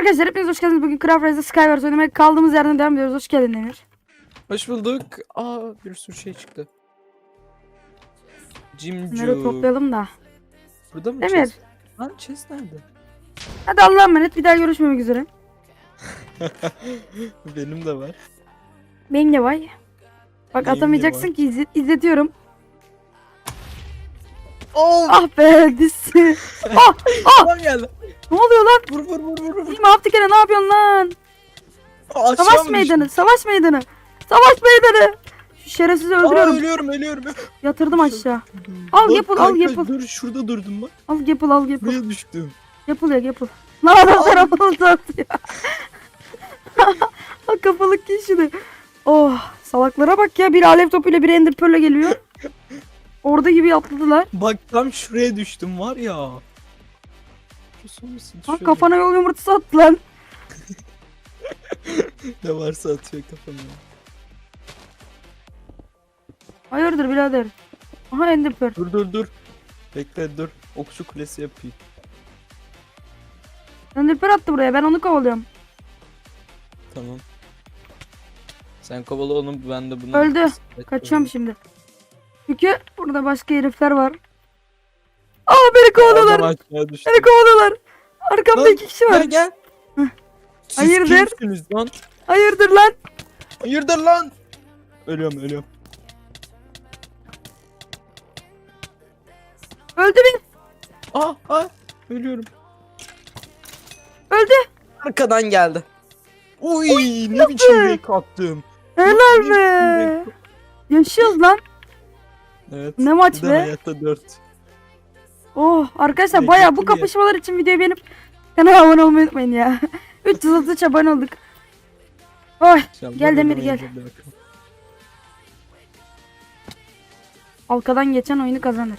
Arkadaşlar hepiniz hoş geldiniz. Bugün Craft Race'de Skywars oynamaya kaldığımız yerden devam ediyoruz. Hoş geldin Emir. Hoş bulduk. Aa bir sürü şey çıktı. Bunları Cimcu. toplayalım da. Burada mı Emir. chest? Lan chest nerede? Hadi Allah'a emanet. Bir daha görüşmemek üzere. Benim de var. Benim de vay. Bak Benim atamayacaksın var. ki izle- izletiyorum. Oh! Ah be dizsi. ah Lan geldi. ne oluyor lan? Vur vur vur vur gene ne yapıyorsun lan? Aşağı Savaş mı meydanı, düştüm? savaş meydanı. Savaş meydanı. Şu şerefsizi Aa, öldürüyorum. ölüyorum ölüyorum. Yatırdım aşağı. Al, Bak yapıl, al, kanka, yapıl. Dur şurada durdum bak. Al yapıl al yapıl. Buraya düştüm. Yapıl ya yapıl. Lan adam tarafını sattı ya. Ha kafalık şunu. Oh salaklara bak ya. Bir alev topuyla bir ender pearl'le geliyor. Orada gibi atladılar. Bak tam şuraya düştüm var ya. Mısın? Ha Şöyle. kafana yol yumurtası attı lan. Ne varsa atıyor kafama. Hayırdır birader. Aha ender pearl. Dur dur dur. Bekle dur. Okçu kulesi yapayım. Ender pearl attı buraya. Ben onu kovalıyorum. Tamam. Sen kovala onu ben de bunu. Öldü. Kaçıyorum şimdi. Çünkü burada başka herifler var. Aa beni kovalıyorlar. Beni kovalıyorlar. Arkamda Lan, iki kişi var. Gel gel. Heh. Siz Hayırdır? kimsiniz lan? Hayırdır lan? Hayırdır lan? Ölüyorum ölüyorum. Öldü bir. Aa aa ölüyorum. Öldü. Arkadan geldi. Uy ne biçim renk attım. Helal be. Yaşıyoruz lan. Evet. Ne maç be. hayatta 4. Oh arkadaşlar Ne baya bu bir- kapışmalar için videoyu beğenip kanala abone olmayı unutmayın ya. 333 abone olduk. Oy Gel Demir, gel. halkadan geçen oyunu kazanır.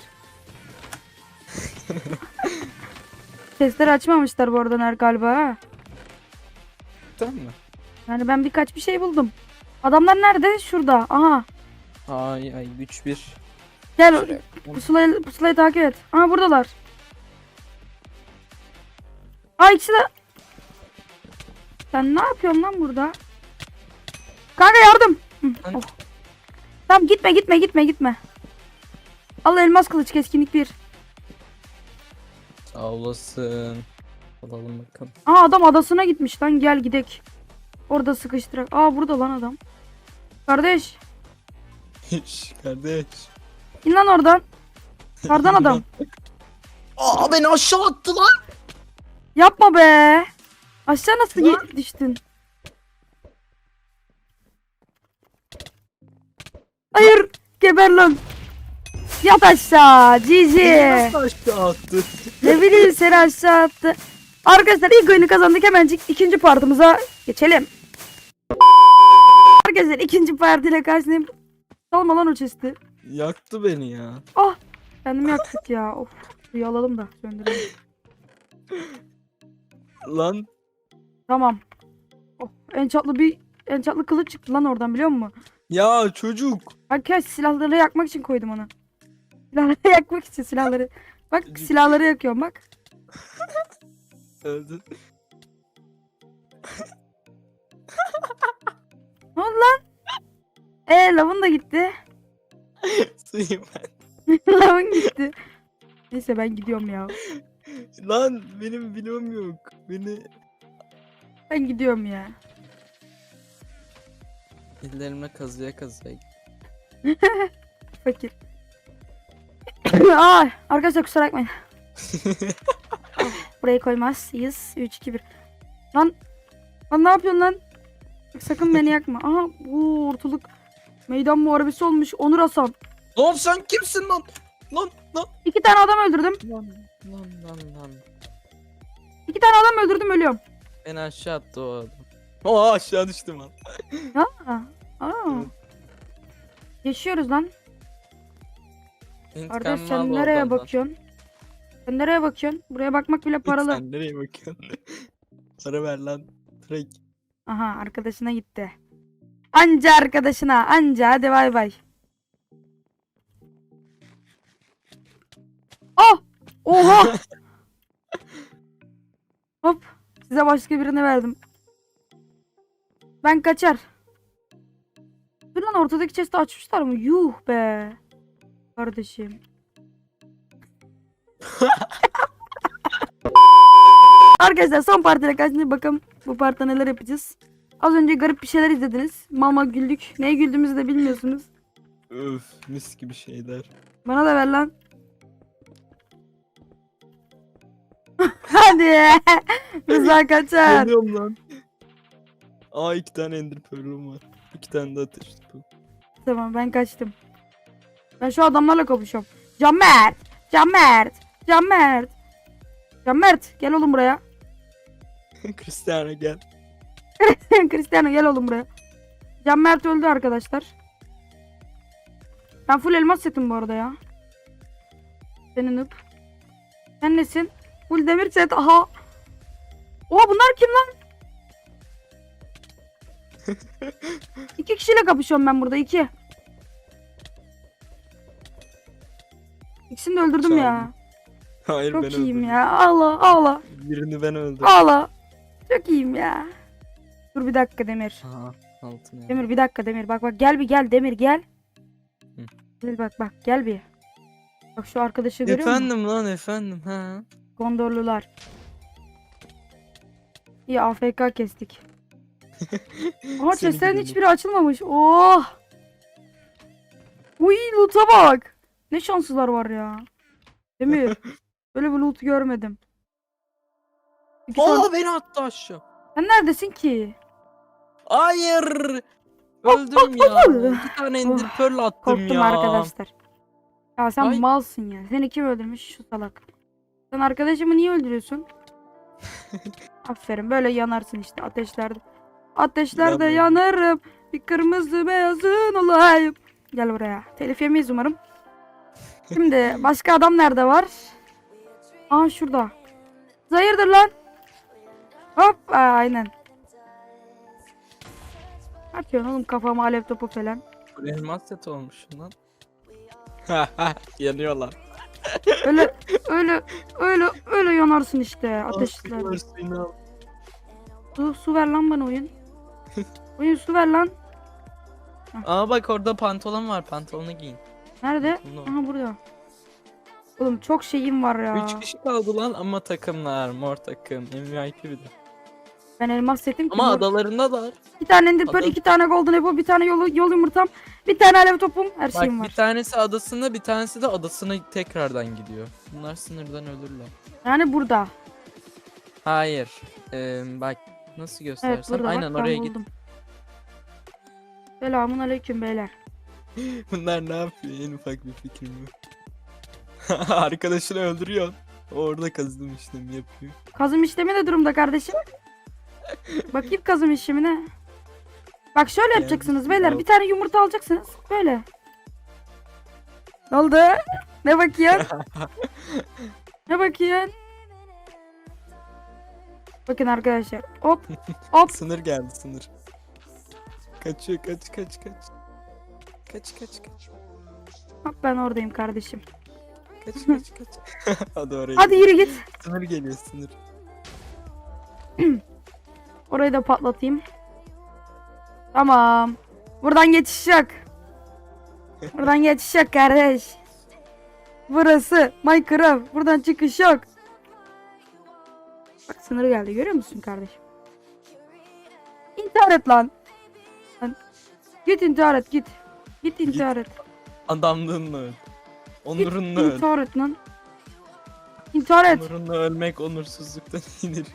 Sesleri açmamışlar bu arada galiba ha. Tamam mı? Yani ben birkaç bir şey buldum. Adamlar nerede? Şurada. Aha. Ay ay güç 1. Gel pusulayı, pusulayı takip et. Aha buradalar. Aa ikisi de... Sen ne yapıyorsun lan burada? Kanka yardım. Hı, oh. Tamam gitme gitme gitme gitme. Al elmas kılıç keskinlik bir. Sağ olasın. Alalım bakalım. Aa adam adasına gitmiş lan gel gidek. Orada sıkıştırak. Aa burada lan adam. Kardeş Kardeş. İn lan oradan. Kardan adam. Aa beni aşağı attı lan. Yapma be. Aşağı nasıl Lan. ge- düştün? Hayır. Geber lan. Yat aşağı. Beni Cici. nasıl aşağı attı? ne bileyim seni aşağı attı. Arkadaşlar ilk oyunu kazandık hemencik ikinci partımıza geçelim. Arkadaşlar ikinci partiyle karşılayayım. Çalma lan o chest'i. Yaktı beni ya. Ah. Kendimi yaktık ya. Of. Suyu alalım da söndürelim. Lan Tamam. Oh, ençatlı bir ençatlı kılıç çıktı lan oradan biliyor musun? ya çocuk. Arkadaş silahları yakmak için koydum onu. Silahları yakmak için silahları. Bak silahları yakıyorum bak. Öldü. Ne oldu lan? Eee lavın da gitti. Suyum ben. lavın gitti. Neyse ben gidiyorum ya. Lan benim bloğum yok. Beni Ben gidiyorum ya. ellerimle kazıya kazıya. Fakir. Aa, arkadaşlar kusura bakmayın. Burayı koymazsınız. 3 2 1. Lan lan ne yapıyorsun lan? Sakın beni yakma. Aha bu ortalık meydan muharebesi olmuş. Onur Hasan. lan sen kimsin lan? Lan lan. İki tane adam öldürdüm. Lan lan lan lan. İki tane adam öldürdüm ölüyorum. Beni aşağı attı o adam. Aa aşağı düştüm lan. Aa. Aa. Evet. Yaşıyoruz lan. Kardeş İntikamımı al sen nereye adamdan. bakıyorsun? Sen nereye bakıyorsun? Buraya bakmak bile paralı. Sen nereye bakıyorsun? Para ver lan. Direkt. Aha arkadaşına gitti. Anca arkadaşına anca hadi bay bay. Ah! Oha! Hop Size başka birini verdim. Ben kaçar. Dur lan ortadaki chest'i açmışlar mı? Yuh be. Kardeşim. Arkadaşlar son partide kaçtığında bakalım bu partide neler yapacağız. Az önce garip bir şeyler izlediniz. Mal güldük. Neye güldüğümüzü de bilmiyorsunuz. Öf mis gibi şeyler. Bana da ver lan. Hadi. Rıza kaçar. Yanıyorum lan. Aa iki tane ender pearl'üm var. İki tane de ateş topu. Tamam ben kaçtım. Ben şu adamlarla kapışıyorum. Canmert. Canmert. Canmert. Canmert gel oğlum buraya. Cristiano gel. Cristiano gel oğlum buraya. Canmert öldü arkadaşlar. Ben full elmas setim bu arada ya. Senin noob. Sen nesin? Full demir set. Aha. Oha bunlar kim lan? iki kişiyle kapışıyorum ben burada iki. İkisini de öldürdüm ya. Çaldım. Hayır ben Çok iyiyim öldürdüm. ya. Allah Allah. Birini ben öldürdüm. Allah. Çok iyiyim ya. Dur bir dakika Demir. Aha altına. Demir bir dakika Demir. Bak bak gel bir gel Demir gel. Hı. Gel bak bak gel bir. Bak şu arkadaşı görüyor musun? Efendim lan efendim ha. Gondorlular. İyi AFK kestik. Seni chestlerin hiçbiri açılmamış. Oh. Uy loot'a bak. Ne şanslılar var ya. Değil mi? Böyle bir loot görmedim. İki tane- Aa beni attı aşağı. Sen neredesin ki? Hayır. Öldüm ya. Bir tane ender pearl attım Korktum ya. arkadaşlar. Ya sen Ay. malsın ya. Seni kim öldürmüş şu salak. Sen arkadaşımı niye öldürüyorsun? Aferin böyle yanarsın işte ateşlerde. Ateşlerde Yanmıyorum. yanarım. Bir kırmızı beyazın olayım. Gel buraya. Telif yemeyiz umarım. Şimdi başka adam nerede var? Aa şurada. Hayırdır lan? Hop aa, aynen. Ne yapıyorsun oğlum kafama alev topu falan. Elmas set olmuş lan. Yanıyorlar. Öyle öyle öyle öyle yanarsın işte. Ateşler. Su, su ver lan bana oyun. Oyun su ver lan. Aa bak orada pantolon var. Pantolonu giyin. Nerede? Pantolonu. Aha burada. Oğlum çok şeyim var ya. 3 kişi kaldı lan ama takımlar. Mor takım. MVP bir de. Ben elmas setim. Ama mor. adalarında da var. Bir tane ender pearl, iki tane golden apple, bir tane yol, yol yumurtam, bir tane alev topum, her Bak şeyim bir var. tanesi adasında bir tanesi de adasına tekrardan gidiyor. Bunlar sınırdan ölürler. Yani burada. Hayır. Ee, bak nasıl Evet göstersem burada aynen bak oraya git. buldum. Selamun aleyküm beyler. Bunlar ne yapıyor? En ufak bir fikrim yok. Arkadaşını öldürüyor. Orada kazdım işlemi yapıyor. Kazım işlemi ne durumda kardeşim? Bakayım kazım işlemine. Bak şöyle yapacaksınız beyler. Bir tane yumurta alacaksınız. Böyle. Ne oldu? Ne bakıyorsun? ne bakıyorsun? Bakın arkadaşlar. Hop. Hop. Sınır geldi sınır. Kaçıyor kaç kaç kaç. Kaç kaç kaç. Hop ben oradayım kardeşim. Kaç kaç kaç. Hadi oraya. Hadi yürü git. Sınır geliyor sınır. Orayı da patlatayım. Tamam. Buradan geçiş yok. Buradan geçiş yok kardeş. Burası Minecraft. Buradan çıkış yok. Bak sınırı geldi görüyor musun kardeşim? İntihar et lan. Lan. Git intihar et git. Git intihar et. Adamlığınla öl. Onurunla öl. intihar et lan. İntihar et. Onurunla ölmek onursuzluktan iyidir.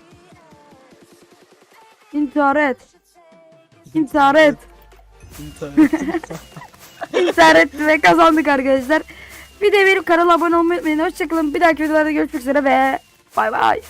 İntihar et. İntihar et. İntihar et. İntihar ve kazandık arkadaşlar. Bir de benim kanala abone olmayı unutmayın. Hoşçakalın. Bir dahaki videolarda görüşmek üzere ve bay bay.